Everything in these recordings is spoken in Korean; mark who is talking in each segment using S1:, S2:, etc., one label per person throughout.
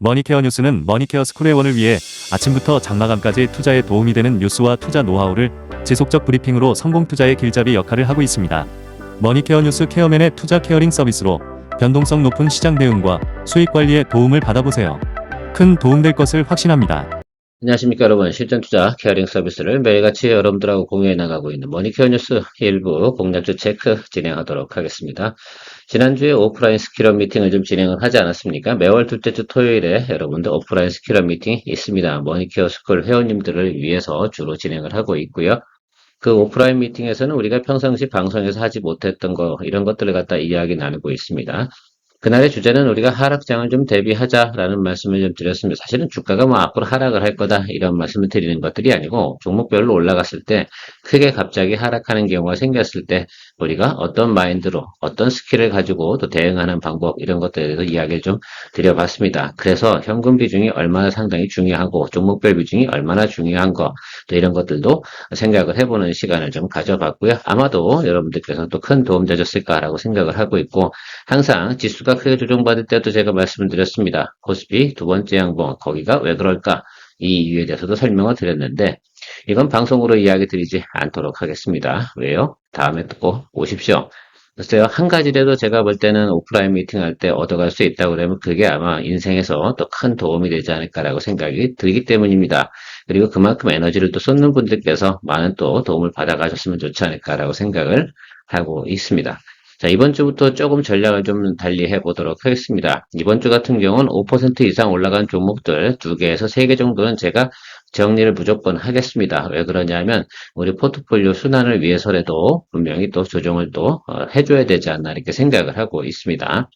S1: 머니케어 뉴스는 머니케어 스쿨회원을 위해 아침부터 장마감까지 투자에 도움이 되는 뉴스와 투자 노하우를 지속적 브리핑으로 성공 투자의 길잡이 역할을 하고 있습니다. 머니케어 뉴스 케어맨의 투자 케어링 서비스로 변동성 높은 시장 대응과 수익 관리에 도움을 받아보세요. 큰 도움될 것을 확신합니다.
S2: 안녕하십니까 여러분 실전 투자 케어링 서비스를 매일같이 여러분들하고 공유해 나가고 있는 머니케어 뉴스 일부 공략주 체크 진행하도록 하겠습니다. 지난주에 오프라인 스킬업 미팅을 좀 진행을 하지 않았습니까? 매월 둘째 주 토요일에 여러분들 오프라인 스킬업 미팅이 있습니다. 머니케어 스쿨 회원님들을 위해서 주로 진행을 하고 있고요. 그 오프라인 미팅에서는 우리가 평상시 방송에서 하지 못했던 거 이런 것들을 갖다 이야기 나누고 있습니다. 그날의 주제는 우리가 하락장을 좀 대비하자라는 말씀을 좀 드렸습니다. 사실은 주가가 뭐 앞으로 하락을 할 거다 이런 말씀을 드리는 것들이 아니고 종목별로 올라갔을 때 크게 갑자기 하락하는 경우가 생겼을 때 우리가 어떤 마인드로 어떤 스킬을 가지고 또 대응하는 방법 이런 것들에 대해서 이야기를 좀 드려봤습니다. 그래서 현금 비중이 얼마나 상당히 중요하고 종목별 비중이 얼마나 중요한 거또 이런 것들도 생각을 해보는 시간을 좀 가져봤고요. 아마도 여러분들께서 또 큰 도움 되셨을까라고 생각을 하고 있고 항상 지수가 크게 조정받을 때도 제가 말씀을 드렸습니다. 코스피 두 번째 양봉 거기가 왜 그럴까 이 이유에 대해서도 설명을 드렸는데 이건 방송으로 이야기 드리지 않도록 하겠습니다. 왜요? 다음에 또 오십시오. 글쎄요, 한 가지라도 제가 볼 때는 오프라인 미팅 할 때 얻어갈 수 있다고 그러면 그게 아마 인생에서 또 큰 도움이 되지 않을까라고 생각이 들기 때문입니다. 그리고 그만큼 에너지를 또 쏟는 분들께서 많은 또 도움을 받아가셨으면 좋지 않을까라고 생각을 하고 있습니다. 자, 이번 주부터 조금 전략을 좀 달리 해보도록 하겠습니다. 이번 주 같은 경우는 5% 이상 올라간 종목들 2개에서 3개 정도는 제가 정리를 무조건 하겠습니다. 왜 그러냐면 우리 포트폴리오 순환을 위해서라도 분명히 또 조정을 또 어, 해줘야 되지 않나 이렇게 생각을 하고 있습니다.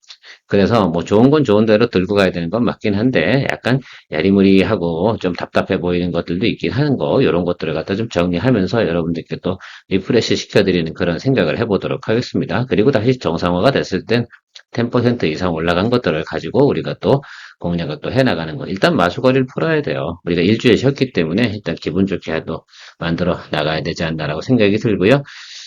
S2: 그래서 뭐 좋은 건 좋은 대로 들고 가야 되는 건 맞긴 한데 약간 야리무리하고 좀 답답해 보이는 것들도 있긴 하는 거 이런 것들을 갖다 좀 정리하면서 여러분들께 또 리프레시 시켜드리는 그런 생각을 해보도록 하겠습니다. 그리고 다시 정상화가 됐을 땐 10% 이상 올라간 것들을 가지고 우리가 또 공략을 또 해나가는 거. 일단 마수거리를 풀어야 돼요. 우리가 일주일 쉬었기 때문에 일단 기분 좋게 또 만들어 나가야 되지 않나라고 생각이 들고요.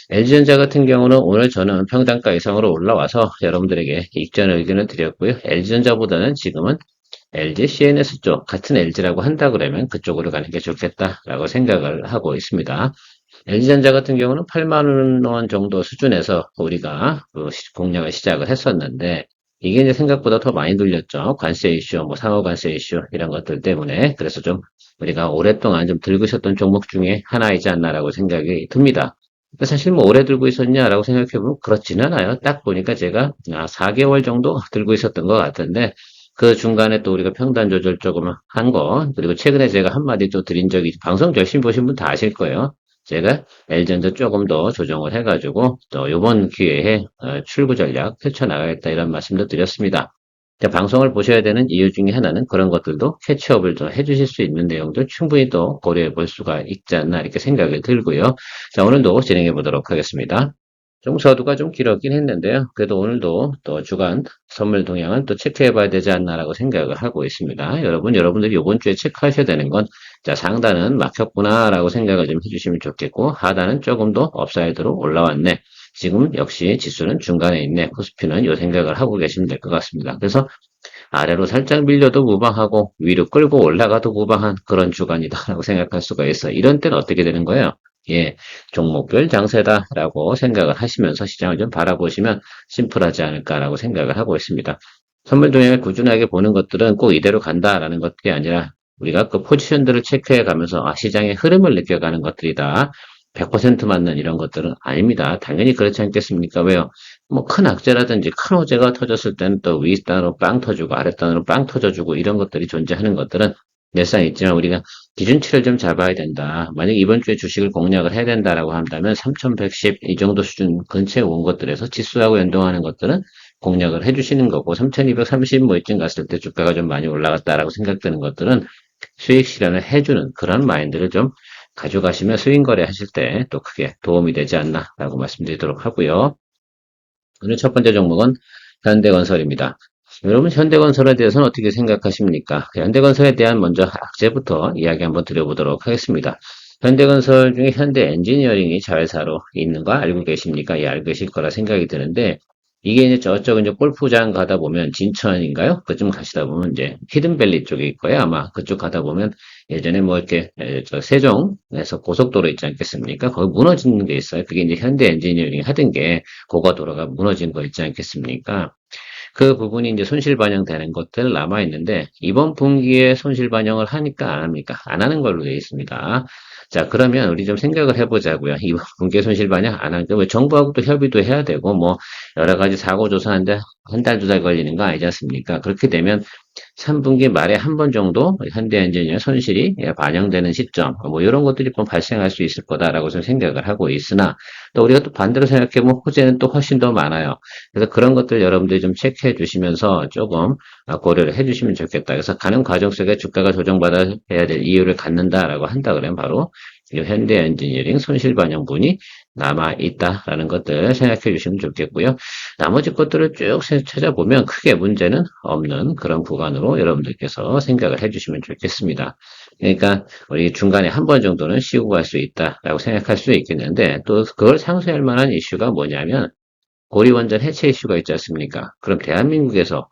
S2: LG전자 같은 경우는 오늘 저는 평단가 이상으로 올라와서 여러분들에게 익전 의견을 드렸고요. LG전자보다는 지금은 LG CNS 쪽 같은 LG라고 한다 그러면 그쪽으로 가는 게 좋겠다라고 생각을 하고 있습니다. LG전자 같은 경우는 8만 원 정도 수준에서 우리가 그 시- 공략을 시작을 했었는데 이게 이제 생각보다 더 많이 눌렸죠. 관세 이슈, 뭐 상호 관세 이슈 이런 것들 때문에 그래서 좀 우리가 오랫동안 좀 들고 있었던 종목 중에 하나이지 않나라고 생각이 듭니다. 사실 뭐 오래 들고 있었냐라고 생각해보면 그렇지는 않아요. 딱 보니까 제가 아, 4개월 정도 들고 있었던 것 같은데 그 중간에 또 우리가 평단 조절 조금 한 거, 그리고 최근에 제가 한마디 또 드린 적이, 방송 열심히 보신 분 다 아실 거예요. 제가 L전자 조금 더 조정을 해가지고, 또 요번 기회에 어, 출구 전략 펼쳐나가겠다 이런 말씀도 드렸습니다. 방송을 보셔야 되는 이유 중에 하나는 그런 것들도 캐치업을 좀 해주실 수 있는 내용도 충분히 또 고려해 볼 수가 있지 않나 이렇게 생각이 들고요. 자, 오늘도 진행해 보도록 하겠습니다. 좀 서두가 좀 길었긴 했는데요. 그래도 오늘도 또 주간 선물 동향은 또 체크해 봐야 되지 않나라고 생각을 하고 있습니다. 여러분, 여러분들이 이번 주에 체크하셔야 되는 건, 자, 상단은 막혔구나라고 생각을 좀 해주시면 좋겠고, 하단은 조금 더 업사이드로 올라왔네. 지금 역시 지수는 중간에 있네. 코스피는 이 생각을 하고 계시면 될 것 같습니다. 그래서 아래로 살짝 밀려도 무방하고 위로 끌고 올라가도 무방한 그런 주간이다라고 생각할 수가 있어요. 이런 때는 어떻게 되는 거예요? 예, 종목별 장세다라고 생각을 하시면서 시장을 좀 바라보시면 심플하지 않을까라고 생각을 하고 있습니다. 선물 동향을 꾸준하게 보는 것들은 꼭 이대로 간다라는 것들이 아니라 우리가 그 포지션들을 체크해 가면서 아, 시장의 흐름을 느껴가는 것들이다. 100% 맞는 이런 것들은 아닙니다. 당연히 그렇지 않겠습니까? 왜요? 뭐 큰 악재라든지 큰 호재가 터졌을 때는 또 윗단으로 빵 터주고 아랫단으로 빵 터져주고 이런 것들이 존재하는 것들은 늘상 있지만 우리가 기준치를 좀 잡아야 된다. 만약 이번 주에 주식을 공략을 해야 된다라고 한다면 3110 이 정도 수준 근처에 온 것들에서 지수하고 연동하는 것들은 공략을 해주시는 거고 3230 뭐 이쯤 갔을 때 주가가 좀 많이 올라갔다라고 생각되는 것들은 수익 실현을 해주는 그런 마인드를 좀 가져가시면 수익 거래 하실 때 또 크게 도움이 되지 않나라고 말씀드리도록 하고요. 오늘 첫 번째 종목은 현대건설입니다. 여러분 현대건설에 대해서는 어떻게 생각하십니까? 현대건설에 대한 먼저 악재부터 이야기 한번 드려보도록 하겠습니다. 현대건설 중에 현대 엔지니어링이 자회사로 있는 거 알고 계십니까? 예, 알고 계실 거라 생각이 드는데 이게 이제 저쪽 이제 골프장 가다 보면 진천인가요? 그쯤 가시다 보면 이제 히든밸리 쪽에 있고요. 아마 그쪽 가다 보면 예전에 뭐 이렇게 에, 저 세종에서 고속도로 있지 않겠습니까? 거기 무너지는 게 있어요. 그게 이제 현대 엔지니어링이 하던 게 고가 도로가 무너진 거 있지 않겠습니까? 그 부분이 이제 손실 반영되는 것들 남아 있는데 이번 분기에 손실 반영을 하니까 안 합니까? 안 하는 걸로 되어 있습니다. 자, 그러면 우리 좀 생각을 해보자고요. 이번 분기에 손실 반영 안 하니까 왜 정부하고 또 협의도 해야 되고 뭐 여러 가지 사고 조사하는데 한 달, 두 달 걸리는 거 아니지 않습니까? 그렇게 되면 3분기 말에 한 번 정도 현대엔지니어 손실이 반영되는 시점, 뭐 이런 것들이 좀 발생할 수 있을 거다라고 좀 생각을 하고 있으나 또 우리가 또 반대로 생각해보면 호재는 또 훨씬 더 많아요. 그래서 그런 것들 여러분들이 좀 체크해 주시면서 조금 고려를 해 주시면 좋겠다. 그래서 가는 과정 속에 주가가 조정받아야 될 이유를 갖는다라고 한다 그러면 바로 이 현대 엔지니어링 손실 반영분이 남아 있다라는 것들 생각해 주시면 좋겠고요. 나머지 것들을 쭉 찾아보면 크게 문제는 없는 그런 구간으로 여러분들께서 생각을 해 주시면 좋겠습니다. 그러니까 우리 중간에 한 번 정도는 쉬고 갈 수 있다라고 생각할 수 있겠는데 또 그걸 상쇄할 만한 이슈가 뭐냐면 고리원전 해체 이슈가 있지 않습니까? 그럼 대한민국에서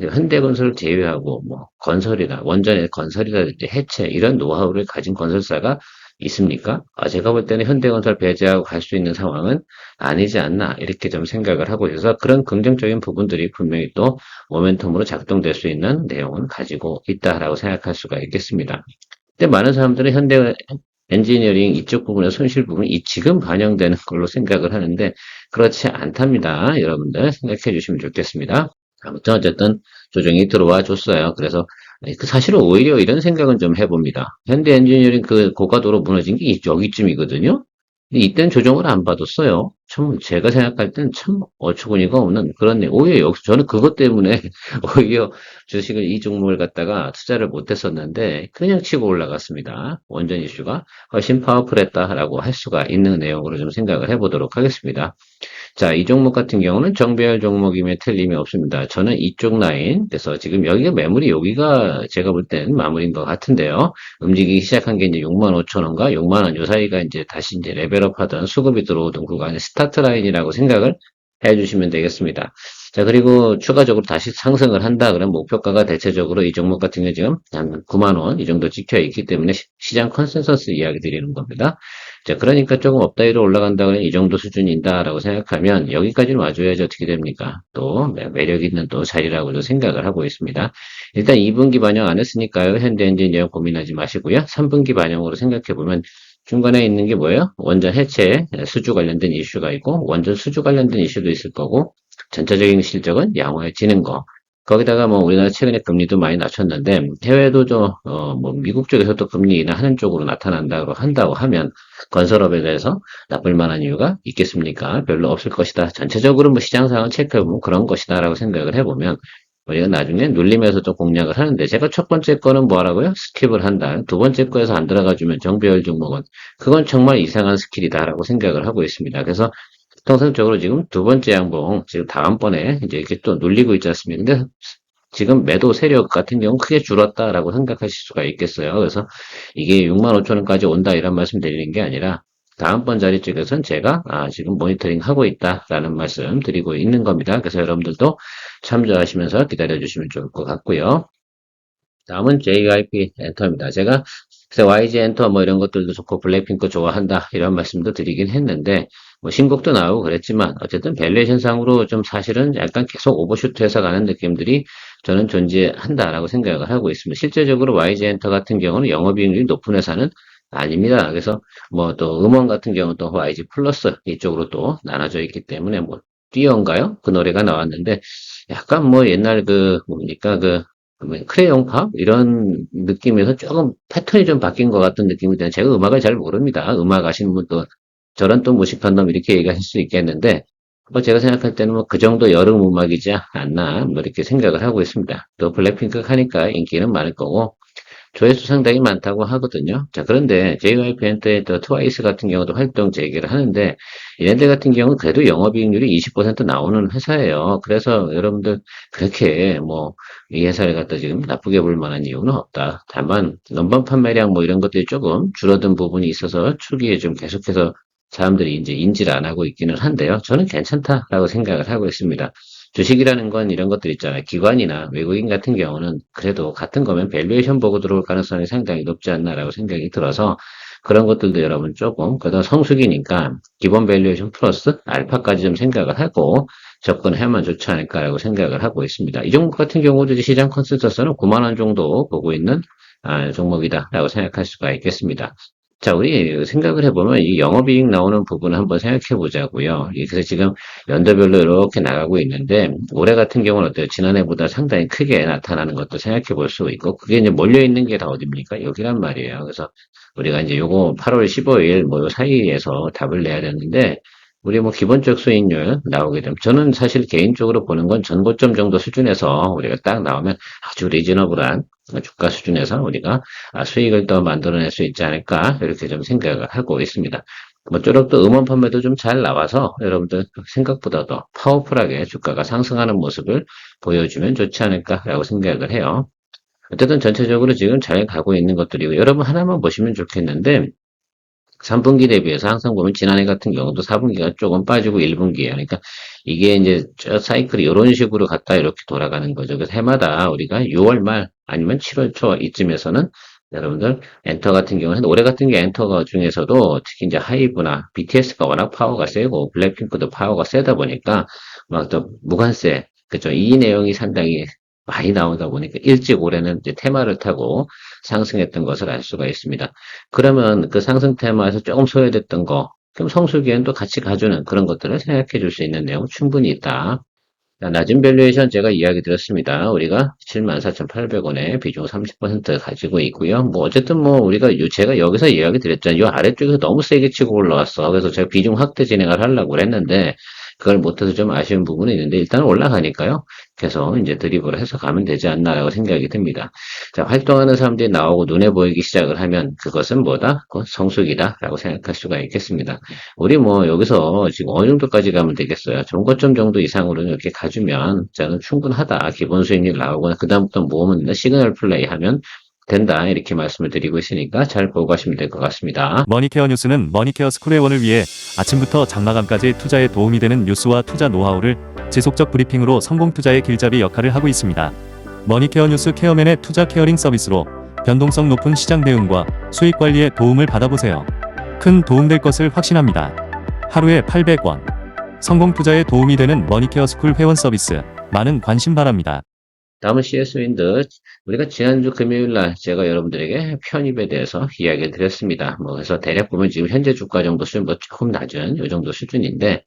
S2: 현대건설을 제외하고 뭐 건설이나 원전의 건설이라든지 해체 이런 노하우를 가진 건설사가 있습니까? 아, 제가 볼 때는 현대건설 배제하고 갈 수 있는 상황은 아니지 않나 이렇게 좀 생각을 하고 있어서 그런 긍정적인 부분들이 분명히 또 모멘텀으로 작동될 수 있는 내용은 가지고 있다라고 생각할 수가 있겠습니다. 근데 많은 사람들은 현대 엔지니어링 이쪽 부분의 손실 부분이 이 지금 반영되는 걸로 생각을 하는데 그렇지 않답니다. 여러분들 생각해 주시면 좋겠습니다. 아무튼 어쨌든 조정이 들어와 줬어요. 그래서 그 사실은 오히려 이런 생각은 좀 해봅니다. 현대 엔지니어링 그 고가도로 무너진 게 여기쯤이거든요. 이때는 조정을 안 받았어요. 참 제가 생각할 땐참 어처구니가 없는 그런 내 오히려 여기서 저는 그것 때문에 오히려 주식을 이 종목을 갖다가 투자를 못했었는데 그냥 치고 올라갔습니다. 원전 이슈가 훨씬 파워풀했다라고 할 수가 있는 내용으로 좀 생각을 해보도록 하겠습니다. 자, 이 종목 같은 경우는 정배열 종목임에 틀림이 없습니다. 저는 이쪽 라인, 그래서 지금 여기가 매물이 여기가 제가 볼땐 마무리인 것 같은데요. 움직이기 시작한 게 이제 65,000원과 6만 원 요 사이가 이제 다시 이제 레벨업 하던 수급이 들어오던 구간의 스타 트 라인이라고 생각을 해주시면 되겠습니다. 자, 그리고 추가적으로 다시 상승을 한다. 그러면 목표가가 대체적으로 이 종목 같은 경우 지금 한 9만원 이 정도 찍혀 있기 때문에 시장 컨센서스 이야기 드리는 겁니다. 자, 그러니까 조금 업다이로 올라간다 그러면 이 정도 수준인다라고 생각하면 여기까지는 와줘야지 어떻게 됩니까? 또 매력 있는 또 자리라고도 생각을 하고 있습니다. 일단 2분기 반영 안 했으니까요. 현대엔지니어 고민하지 마시고요. 3분기 반영으로 생각해 보면 중간에 있는 게 뭐예요? 원전 해체 수주 관련된 이슈가 있고 원전 수주 관련된 이슈도 있을 거고 전체적인 실적은 양호해지는 거. 거기다가 뭐 우리나라 최근에 금리도 많이 낮췄는데 해외도 좀어뭐 미국 쪽에서도 금리 인하하는 쪽으로 나타난다고 한다고 하면 건설업에 대해서 나쁠 만한 이유가 있겠습니까? 별로 없을 것이다. 전체적으로 뭐 시장 상황 체크해보면 그런 것이다라고 생각을 해보면 우리가 나중에 눌림에서 좀 공략을 하는데 제가 첫 번째 거는 뭐라고요? 스킵을 한다. 두 번째 거에서 안 들어가주면 정배열 종목은 그건 정말 이상한 스킬이다라고 생각을 하고 있습니다. 그래서 통상적으로 지금 두 번째 양봉, 지금 다음번에 이제 이렇게 또 눌리고 있지 않습니까? 근데 지금 매도 세력 같은 경우는 크게 줄었다라고 생각하실 수가 있겠어요. 그래서 이게 6만 5천 원까지 온다 이런 말씀 드리는 게 아니라 다음번 자리 쪽에서는 제가 아, 지금 모니터링 하고 있다라는 말씀 드리고 있는 겁니다. 그래서 여러분들도 참조하시면서 기다려 주시면 좋을 것 같고요. 다음은 JYP 엔터입니다. 제가 YG 엔터 뭐 이런 것들도 좋고 블랙핑크 좋아한다 이런 말씀도 드리긴 했는데 뭐 신곡도 나오고 그랬지만 어쨌든 밸류에이션 상으로 좀 사실은 약간 계속 오버슈트해서 가는 느낌들이 저는 존재한다라고 생각을 하고 있습니다. 실제적으로 YG 엔터 같은 경우는 영업이익률이 높은 회사는 아닙니다. 그래서 뭐 또 음원 같은 경우는 또 YG 플러스 이쪽으로 또 나눠져 있기 때문에 뭐 띄어인가요? 그 노래가 나왔는데 약간 뭐 옛날 그 뭡니까 그 크레용 팝 이런 느낌에서 조금 패턴이 좀 바뀐 것 같은 느낌이 드는 제가 음악을 잘 모릅니다. 음악 아시는 분도 저런 또 무식한 놈 이렇게 얘기하실 수 있겠는데 뭐 제가 생각할 때는 뭐 그 정도 여름 음악이지 않나 뭐 이렇게 생각을 하고 있습니다. 또 블랙핑크 하니까 인기는 많을 거고 조회수 상당히 많다고 하거든요. 자, 그런데 JYP 엔터의 또 트와이스 같은 경우도 활동 재개를 하는데, 얘네들 같은 경우는 그래도 영업이익률이 20% 나오는 회사예요. 그래서 여러분들 그렇게 뭐, 이 회사를 갖다 지금 나쁘게 볼 만한 이유는 없다. 다만, 넘번 판매량 뭐 이런 것들이 조금 줄어든 부분이 있어서 초기에 좀 계속해서 사람들이 이제 인지를 안 하고 있기는 한데요. 저는 괜찮다라고 생각을 하고 있습니다. 주식이라는 건 이런 것들 있잖아요. 기관이나 외국인 같은 경우는 그래도 같은 거면 밸류에이션 보고 들어올 가능성이 상당히 높지 않나라고 생각이 들어서 그런 것들도 여러분 조금 그다음 성수기니까 기본 밸류에이션 플러스 알파까지 좀 생각을 하고 접근하면 좋지 않을까라고 생각을 하고 있습니다. 이 종목 같은 경우도 시장 컨센서스는 9만 원 정도 보고 있는 아, 종목이다라고 생각할 수가 있겠습니다. 자, 우리 생각을 해보면 이 영업이익 나오는 부분을 한번 생각해 보자고요. 그래서 지금 연도별로 이렇게 나가고 있는데 올해 같은 경우는 어때요? 지난해보다 상당히 크게 나타나는 것도 생각해 볼 수 있고 그게 이제 몰려 있는 게 다 어딥니까? 여기란 말이에요. 그래서 우리가 이제 요거 8월 15일 뭐요 사이에서 답을 내야 되는데 우리 뭐 기본적 수익률 나오게 되면 저는 사실 개인적으로 보는 건 전고점 정도 수준에서 우리가 딱 나오면 아주 리즈너블한 주가 수준에서 우리가 아, 수익을 더 만들어낼 수 있지 않을까 이렇게 좀 생각을 하고 있습니다. 모쪼록 또 음원 판매도 좀 잘 나와서 여러분들 생각보다 더 파워풀하게 주가가 상승하는 모습을 보여주면 좋지 않을까라고 생각을 해요. 어쨌든 전체적으로 지금 잘 가고 있는 것들이고 여러분 하나만 보시면 좋겠는데 3분기 대비해서 항상 보면 지난해 같은 경우도 4분기가 조금 빠지고 1분기에요. 그러니까 이게 이제 저 사이클이 이런 식으로 갔다 이렇게 돌아가는 거죠. 그래서 해마다 우리가 6월 말 아니면 7월 초 이쯤에서는 여러분들 엔터 같은 경우는 올해 같은 게 엔터가 중에서도 특히 이제 하이브나 BTS가 워낙 파워가 세고 블랙핑크도 파워가 세다 보니까 막 또 무관세 그죠 이 내용이 상당히 많이 나오다 보니까 일찍 올해는 이제 테마를 타고 상승했던 것을 알 수가 있습니다. 그러면 그 상승 테마에서 조금 소외됐던 거, 그럼 성수기엔 또 같이 가주는 그런 것들을 생각해 줄 수 있는 내용 충분히 있다. 자, 낮은 밸류에이션 제가 이야기 드렸습니다. 우리가 74,800원에 비중 30% 가지고 있고요. 뭐 어쨌든 뭐 우리가 요 제가 여기서 이야기 드렸잖아요. 요 아래쪽에서 너무 세게 치고 올라왔어. 그래서 제가 비중 확대 진행을 하려고 했는데 그걸 못해서 좀 아쉬운 부분이 있는데 일단 올라가니까요. 계속 이제 드리블을 해서 가면 되지 않나라고 생각이 듭니다. 자, 활동하는 사람들이 나오고 눈에 보이기 시작을 하면 그것은 뭐다? 그건 성숙이다라고 생각할 수가 있겠습니다. 우리 뭐 여기서 지금 어느 정도까지 가면 되겠어요? 종고점 정도 이상으로는 이렇게 가주면 저는 충분하다. 기본 수익률 나오고 그다음부터 모으면 시그널 플레이 하면 된다. 이렇게 말씀을 드리고 있으니까 잘 보고 가시면 될 것 같습니다.
S1: 머니케어 뉴스는 머니케어 스쿨의 원을 위해 아침부터 장마감까지 투자에 도움이 되는 뉴스와 투자 노하우를 지속적 브리핑으로 성공 투자의 길잡이 역할을 하고 있습니다. 머니케어 뉴스 케어맨의 투자 케어링 서비스로 변동성 높은 시장 대응과 수익 관리에 도움을 받아보세요. 큰 도움될 것을 확신합니다. 하루에 800원. 성공 투자에 도움이 되는 머니케어 스쿨 회원 서비스. 많은 관심 바랍니다.
S2: 다음은 CS 윈드. 우리가 지난주 금요일 날 제가 여러분들에게 편입에 대해서 이야기를 드렸습니다. 뭐, 그래서 대략 보면 지금 현재 주가 정도 수준, 뭐 조금 낮은 요 정도 수준인데,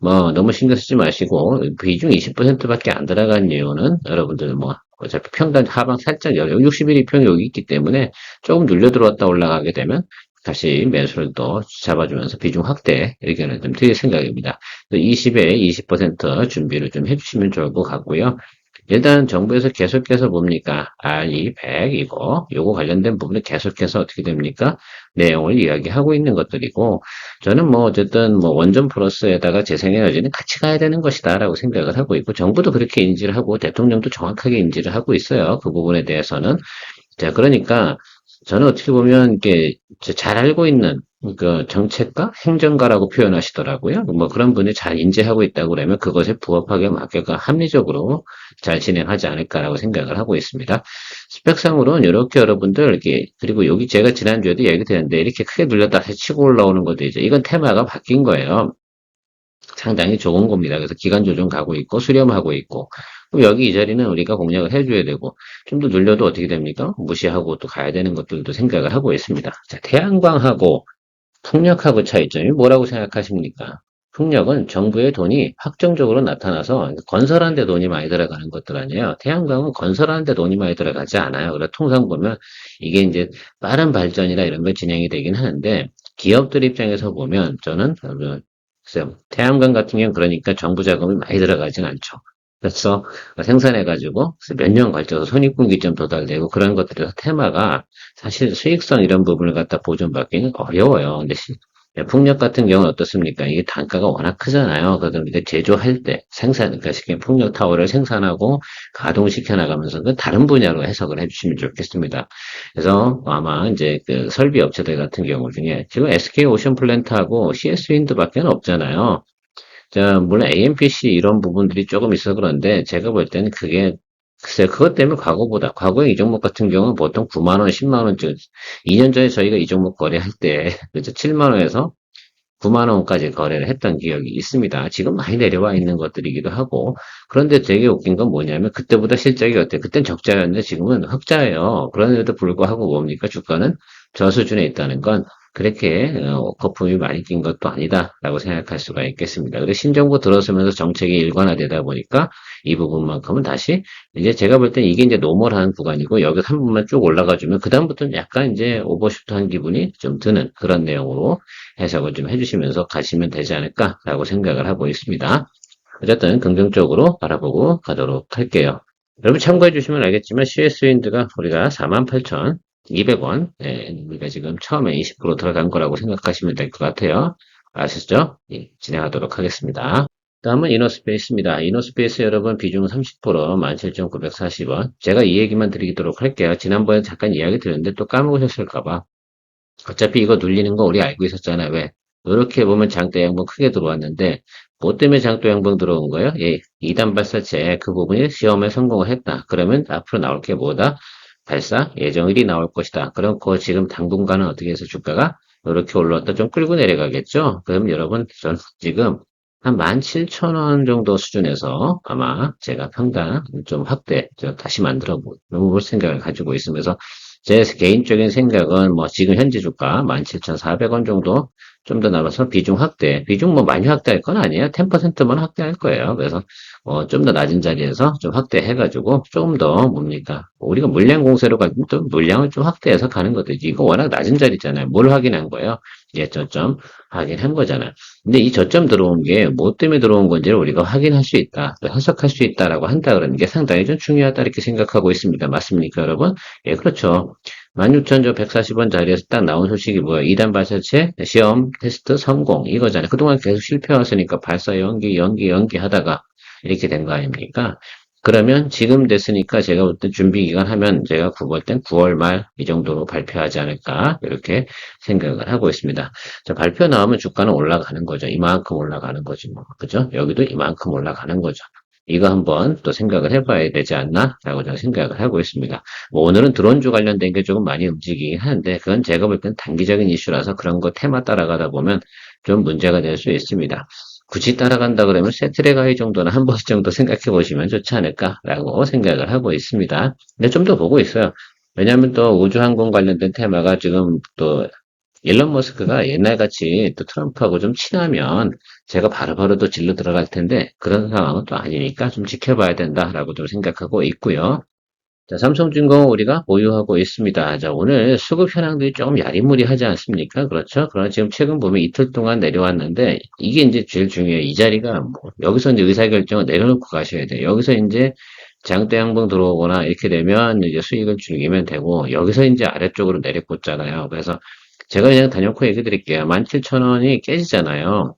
S2: 뭐, 너무 신경 쓰지 마시고, 비중 20%밖에 안 들어간 이유는 여러분들 뭐, 어차피 평단 하방 살짝 열려 61이 평이 여기 있기 때문에 조금 눌려 들어왔다 올라가게 되면 다시 매수를 또 잡아주면서 비중 확대 의견을 좀 드릴 생각입니다. 20에 20% 준비를 좀 해주시면 좋을 것 같고요. 일단 정부에서 계속해서 뭡니까? RE 100이고 요거 관련된 부분은 계속해서 어떻게 됩니까? 내용을 이야기하고 있는 것들이고 저는 뭐 어쨌든 뭐 원전 플러스에다가 재생에너지는 같이 가야 되는 것이다 라고 생각을 하고 있고 정부도 그렇게 인지를 하고 대통령도 정확하게 인지를 하고 있어요. 그 부분에 대해서는 자 그러니까 저는 어떻게 보면 이게 잘 알고 있는 그 정책가, 행정가라고 표현하시더라고요. 뭐 그런 분이 잘 인지하고 있다고 그러면 그것에 부합하게 맞게가 합리적으로 잘 진행하지 않을까라고 생각을 하고 있습니다. 스펙상으로는 이렇게 여러분들 이렇게 그리고 여기 제가 지난주에도 얘기 드렸는데 이렇게 크게 눌렸다 다시 치고 올라오는 것도 이제 이건 테마가 바뀐 거예요. 상당히 좋은 겁니다. 그래서 기간 조정 가고 있고 수렴하고 있고 그럼 여기 이 자리는 우리가 공략을 해줘야 되고 좀 더 눌려도 어떻게 됩니까? 무시하고 또 가야 되는 것들도 생각을 하고 있습니다. 자, 태양광하고 풍력하고 차이점이 뭐라고 생각하십니까? 풍력은 정부의 돈이 확정적으로 나타나서 건설하는 데 돈이 많이 들어가는 것들 아니에요. 태양광은 건설하는 데 돈이 많이 들어가지 않아요. 그래서 통상 보면 이게 이제 빠른 발전이나 이런 거 진행이 되긴 하는데 기업들 입장에서 보면 저는 글쎄요. 태양광 같은 경우는 그러니까 정부 자금이 많이 들어가진 않죠. 그래서 생산해가지고 몇 년 걸쳐서 손익분기 좀 도달되고 그런 것들에서 테마가 사실 수익성 이런 부분을 갖다 보존받기는 어려워요. 근데 예, 풍력 같은 경우는 어떻습니까? 이게 단가가 워낙 크잖아요. 그래서 우리가 제조할 때 생산, 그러니까 쉽게 풍력 타워를 생산하고 가동시켜 나가면서 그 다른 분야로 해석을 해주시면 좋겠습니다. 그래서 아마 이제 그 설비 업체들 같은 경우 중에 지금 SK 오션 플랜트하고 CS 윈드밖에 없잖아요. 자, 물론 AMPC 이런 부분들이 조금 있어 그런데 제가 볼 때는 그게 글쎄 그것 때문에 과거보다 과거에 이 종목 같은 경우는 보통 9만 원, 10만 원쯤 2년 전에 저희가 이 종목 거래할 때 그죠 7만 원에서 9만 원까지 거래를 했던 기억이 있습니다. 지금 많이 내려와 있는 것들이기도 하고 그런데 되게 웃긴 건 뭐냐면 그때보다 실적이 어때? 그땐 적자였는데 지금은 흑자예요. 그런데도 불구하고 뭡니까 주가는 저 수준에 있다는 건 그렇게 어, 거품이 많이 낀 것도 아니다라고 생각할 수가 있겠습니다. 그리고 신정부 들어서면서 정책이 일관화되다 보니까 이 부분만큼은 다시 이제 제가 볼 땐 이게 이제 노멀한 구간이고 여기서 한 번만 쭉 올라가주면 그 다음부터는 약간 이제 오버슈트한 기분이 좀 드는 그런 내용으로 해석을 좀 해주시면서 가시면 되지 않을까라고 생각을 하고 있습니다. 어쨌든 긍정적으로 바라보고 가도록 할게요. 여러분 참고해 주시면 알겠지만 CS 윈드가 우리가 48,200원 예, 우리가 지금 처음에 20% 들어간 거라고 생각하시면 될 것 같아요. 아시죠? 예, 진행하도록 하겠습니다. 다음은 이노스페이스입니다. 이노스페이스 여러분 비중 30% 17,940원. 제가 이 얘기만 드리도록 할게요. 지난번에 잠깐 이야기 드렸는데 또 까먹으셨을까봐. 어차피 이거 눌리는 거 우리 알고 있었잖아요. 왜? 이렇게 보면 장대 양봉 크게 들어왔는데 뭐 때문에 장대 양봉 들어온 거예요? 예, 2단 발사체 그 부분이 시험에 성공을 했다. 그러면 앞으로 나올 게 뭐다? 발사 예정일이 나올 것이다. 그럼 그 지금 당분간은 어떻게 해서 주가가 이렇게 올라왔다 좀 끌고 내려가겠죠? 그럼 여러분 저는 지금 한 17,000원 정도 수준에서 아마 제가 평당 좀 확대, 저 다시 만들어 볼 생각을 가지고 있으면서 제 개인적인 생각은 뭐 지금 현재 주가 17,400원 정도 좀 더 남아서 비중 확대, 비중 뭐 많이 확대할 건 아니에요. 10%만 확대할 거예요. 그래서 어, 좀 더 낮은 자리에서 좀 확대해가지고 조금 더 뭡니까? 우리가 물량 공세로 가면 또 물량을 좀 확대해서 가는 거지. 이거 워낙 낮은 자리잖아요. 뭘 확인한 거예요? 예 저점 확인한 거잖아요. 근데 이 저점 들어온 게 뭐 때문에 들어온 건지를 우리가 확인할 수 있다, 또 해석할 수 있다라고 한다 그러는 게 상당히 좀 중요하다 이렇게 생각하고 있습니다. 맞습니까, 여러분? 예, 그렇죠. 16,140원 자리에서 딱 나온 소식이 뭐예요? 2단 발사체 시험 테스트 성공 이거잖아요. 그동안 계속 실패했으니까 발사 연기, 연기, 연기 하다가 이렇게 된 거 아닙니까? 그러면 지금 됐으니까 제가 볼 때 준비 기간 하면 제가 9월 땐 9월 말 이 정도로 발표하지 않을까 이렇게 생각을 하고 있습니다. 자, 발표 나오면 주가는 올라가는 거죠. 이만큼 올라가는 거지 뭐. 그죠? 여기도 이만큼 올라가는 거죠. 이거 한번 또 생각을 해봐야 되지 않나? 라고 저는 생각을 하고 있습니다. 뭐 오늘은 드론주 관련된 게 조금 많이 움직이긴 하는데 그건 제가 볼 땐 단기적인 이슈라서 그런 거 테마 따라가다 보면 좀 문제가 될 수 있습니다. 굳이 따라간다 그러면 세트레 가이 정도는 한 번 정도 생각해 보시면 좋지 않을까라고 생각을 하고 있습니다. 근데 좀 더 보고 있어요. 왜냐하면 또 우주항공 관련된 테마가 지금 또 일론 머스크가 옛날같이 또 트럼프하고 좀 친하면 제가 바로바로 또 질러 들어갈 텐데 그런 상황은 또 아니니까 좀 지켜봐야 된다라고 좀 생각하고 있고요. 자, 삼성중공은 우리가 보유하고 있습니다. 자, 오늘 수급 현황들이 조금 야리무리하지 않습니까? 그렇죠? 그러나 지금 최근 보면 이틀 동안 내려왔는데 이게 이제 제일 중요해요. 이 자리가 뭐 여기서 이제 의사결정을 내려놓고 가셔야 돼요. 여기서 이제 장대 양봉 들어오거나 이렇게 되면 이제 수익을 줄이면 되고 여기서 이제 아래쪽으로 내려꽂잖아요. 그래서 제가 그냥 단연코 얘기 드릴게요. 17,000원이 깨지잖아요.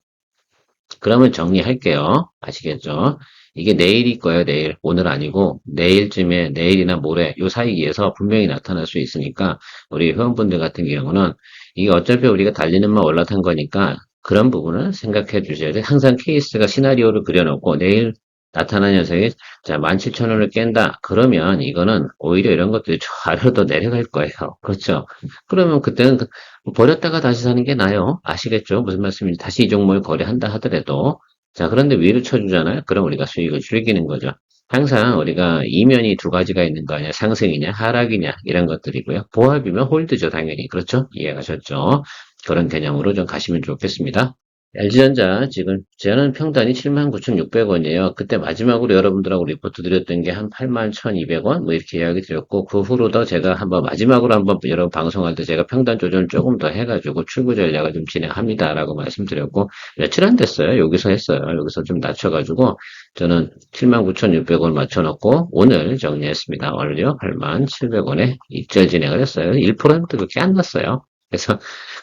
S2: 그러면 정리할게요. 아시겠죠? 이게 내일일 거예요, 내일. 오늘 아니고, 내일쯤에, 내일이나 모레, 요 사이에서 분명히 나타날 수 있으니까, 우리 회원분들 같은 경우는, 이게 어차피 우리가 달리는 만 올라탄 거니까, 그런 부분을 생각해 주셔야 돼요. 항상 케이스가 시나리오를 그려놓고, 내일 나타난 녀석이, 자, 17,000원을 깬다. 그러면 이거는 오히려 이런 것들이 저 아래로 더 내려갈 거예요. 그렇죠? 그러면 그때는 그- 버렸다가 다시 사는 게 나아요. 아시겠죠? 무슨 말씀인지. 다시 이 종목을 거래한다 하더라도, 자, 그런데 위로 쳐주잖아요? 그럼 우리가 수익을 줄이는 거죠. 항상 우리가 이면이 두 가지가 있는 거 아니야? 상승이냐, 하락이냐, 이런 것들이고요. 보합이면 홀드죠, 당연히. 그렇죠? 이해가셨죠? 그런 개념으로 좀 가시면 좋겠습니다. LG전자 지금 저는 평단이 79,600원이에요. 그때 마지막으로 여러분들하고 리포트 드렸던 게 한 81,200원 뭐 이렇게 이야기 드렸고 그 후로도 제가 한번 마지막으로 한번 여러분 방송할 때 제가 평단 조절 조금 더 해가지고 출구 전략을 좀 진행합니다라고 말씀드렸고 며칠 안 됐어요. 여기서 했어요. 여기서 좀 낮춰가지고 저는 79,600원 맞춰놓고 오늘 정리했습니다. 오늘요 87,000원에 입절 진행을 했어요. 1%도 그렇게 안 났어요. 그래서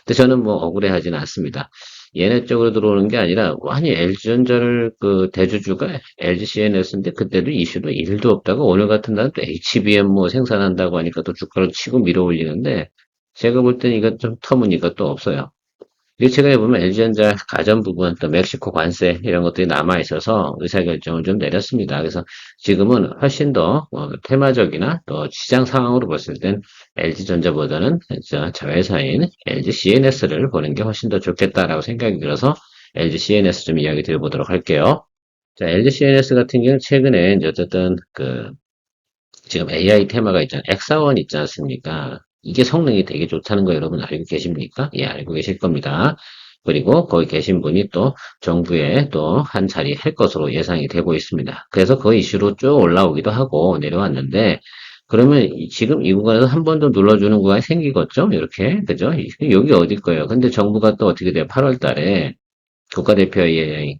S2: 근데 저는 뭐 억울해하지는 않습니다. 얘네 쪽으로 들어오는 게 아니라 아니 LG전자를 그 대주주가 LG CNS인데 그때도 이슈도 1도 없다가 오늘 같은 날은 또 HBM 뭐 생산한다고 하니까 또 주가를 치고 밀어 올리는데 제가 볼 때는 이거 좀 터무니가 또 없어요. 그리고 최근에 보면 LG전자 가전 부분 또 멕시코 관세 이런 것들이 남아 있어서 의사결정을 좀 내렸습니다. 그래서 지금은 훨씬 더 어, 테마적이나 또 시장 상황으로 봤을 땐 LG전자보다는 저 자회사인 LG CNS를 보는 게 훨씬 더 좋겠다라고 생각이 들어서 LG CNS 좀 이야기 드려보도록 할게요. 자, LG CNS 같은 경우는 최근에 이제 어쨌든 그 지금 AI 테마가 있잖아요. 엑사원 있지 않습니까? 이게 성능이 되게 좋다는 거 여러분 알고 계십니까? 예, 알고 계실 겁니다. 그리고 거기 계신 분이 또 정부에 또 한 자리 할 것으로 예상이 되고 있습니다. 그래서 그 이슈로 쭉 올라오기도 하고 내려왔는데 그러면 이- 지금 이 구간에서 한 번 더 눌러주는 구간이 생기겠죠? 이렇게 그죠? 이- 여기 어디 거예요? 근데 정부가 또 어떻게 돼요? 8월 달에 국가대표의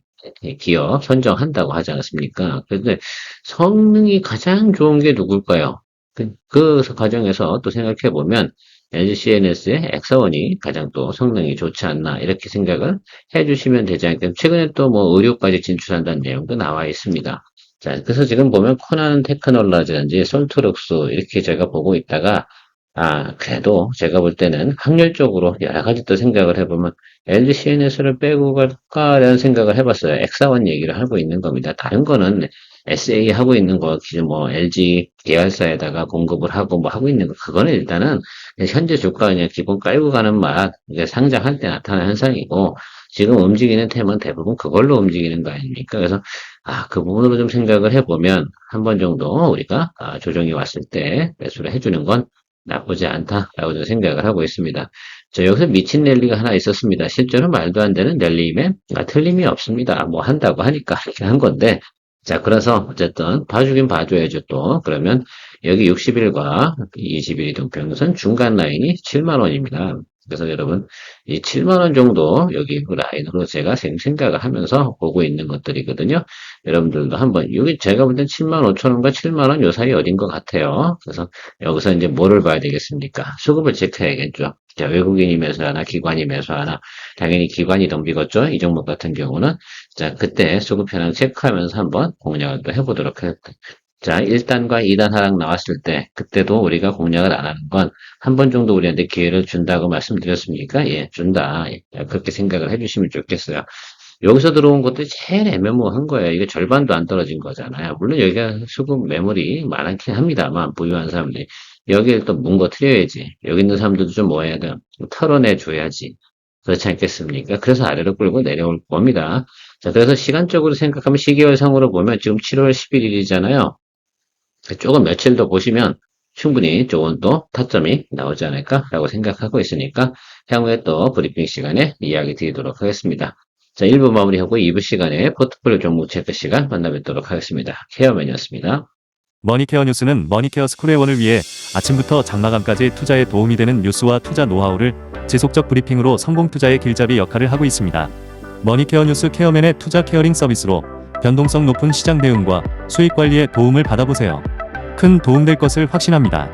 S2: 기업 선정한다고 하지 않았습니까? 그런데 성능이 가장 좋은 게 누굴까요? 그, 그 과정에서 또 생각해 보면 LG CNS의 엑사원이 가장 또 성능이 좋지 않나 이렇게 생각을 해주시면 되지 않을까. 최근에 또 뭐 의료까지 진출한다는 내용도 나와 있습니다. 자, 그래서 지금 보면 코난 테크놀라지든지 솔트룩스 이렇게 제가 보고 있다가 아, 그래도 제가 볼 때는 확률적으로 여러 가지 또 생각을 해보면 LG CNS를 빼고 갈까라는 생각을 해봤어요. 엑사원 얘기를 하고 있는 겁니다. 다른 거는 SA 하고 있는 거, 뭐 LG 계열사에다가 공급을 하고 뭐 하고 있는 거, 그거는 일단은 현재 주가 그냥 기본 깔고 가는 맛, 이게 상장할 때 나타나는 현상이고, 지금 움직이는 템은 대부분 그걸로 움직이는 거 아닙니까? 그래서, 아, 그 부분으로 좀 생각을 해보면, 한 번 정도 우리가 아, 조정이 왔을 때 매수를 해주는 건 나쁘지 않다라고 저는 생각을 하고 있습니다. 저 여기서 미친 랠리가 하나 있었습니다. 실제로 말도 안 되는 랠리임에 아, 틀림이 없습니다. 뭐 한다고 하니까 이렇게 한 건데, 자, 그래서 어쨌든 봐주긴 봐줘야죠 또. 그러면 여기 60일과 20일 이 동평선 중간 라인이 7만 원입니다. 그래서 여러분 이 7만 원 정도 여기 그 라인으로 제가 생- 생각을 하면서 보고 있는 것들이거든요. 여러분들도 한번 여기 제가 볼 땐 7만 5천 원과 7만 원 요 사이 어딘 것 같아요. 그래서 여기서 이제 뭐를 봐야 되겠습니까? 수급을 체크해야겠죠. 자, 외국인이 매수하나 기관이 매수하나 당연히 기관이 덤비겠죠. 이 종목 같은 경우는 자, 그때 수급 현황 체크하면서 한번 공략을 또 해보도록 하겠다. 자, 1단과 2단 하락 나왔을 때, 그때도 우리가 공략을 안 하는 건 한 번 정도 우리한테 기회를 준다고 말씀드렸습니까? 예, 준다. 예, 그렇게 생각을 해주시면 좋겠어요. 여기서 들어온 것도 제일 애매모호한 거예요. 이게 절반도 안 떨어진 거잖아요. 물론 여기가 수급 매물이 많긴 합니다만, 보유한 사람들이. 여기를 또 문거 트려야지. 여기 있는 사람들도 좀 뭐 해야 돼? 털어내 줘야지. 그렇지 않겠습니까? 그래서 아래로 끌고 내려올 겁니다. 자, 그래서 시간적으로 생각하면 시계열상으로 보면 지금 7월 11일이잖아요. 조금 며칠 더 보시면 충분히 좋은 또 타점이 나오지 않을까라고 생각하고 있으니까 향후에 또 브리핑 시간에 이야기 드리도록 하겠습니다. 자, 1부 마무리하고 2부 시간에 포트폴리오 종목 체크 시간 만나뵙도록 하겠습니다. 케어맨이었습니다.
S1: 머니케어 뉴스는 머니케어 스쿨회원을 위해 아침부터 장마감까지 투자에 도움이 되는 뉴스와 투자 노하우를 지속적 브리핑으로 성공 투자의 길잡이 역할을 하고 있습니다. 머니케어 뉴스 케어맨의 투자 케어링 서비스로 변동성 높은 시장 대응과 수익 관리에 도움을 받아보세요. 큰 도움될 것을 확신합니다.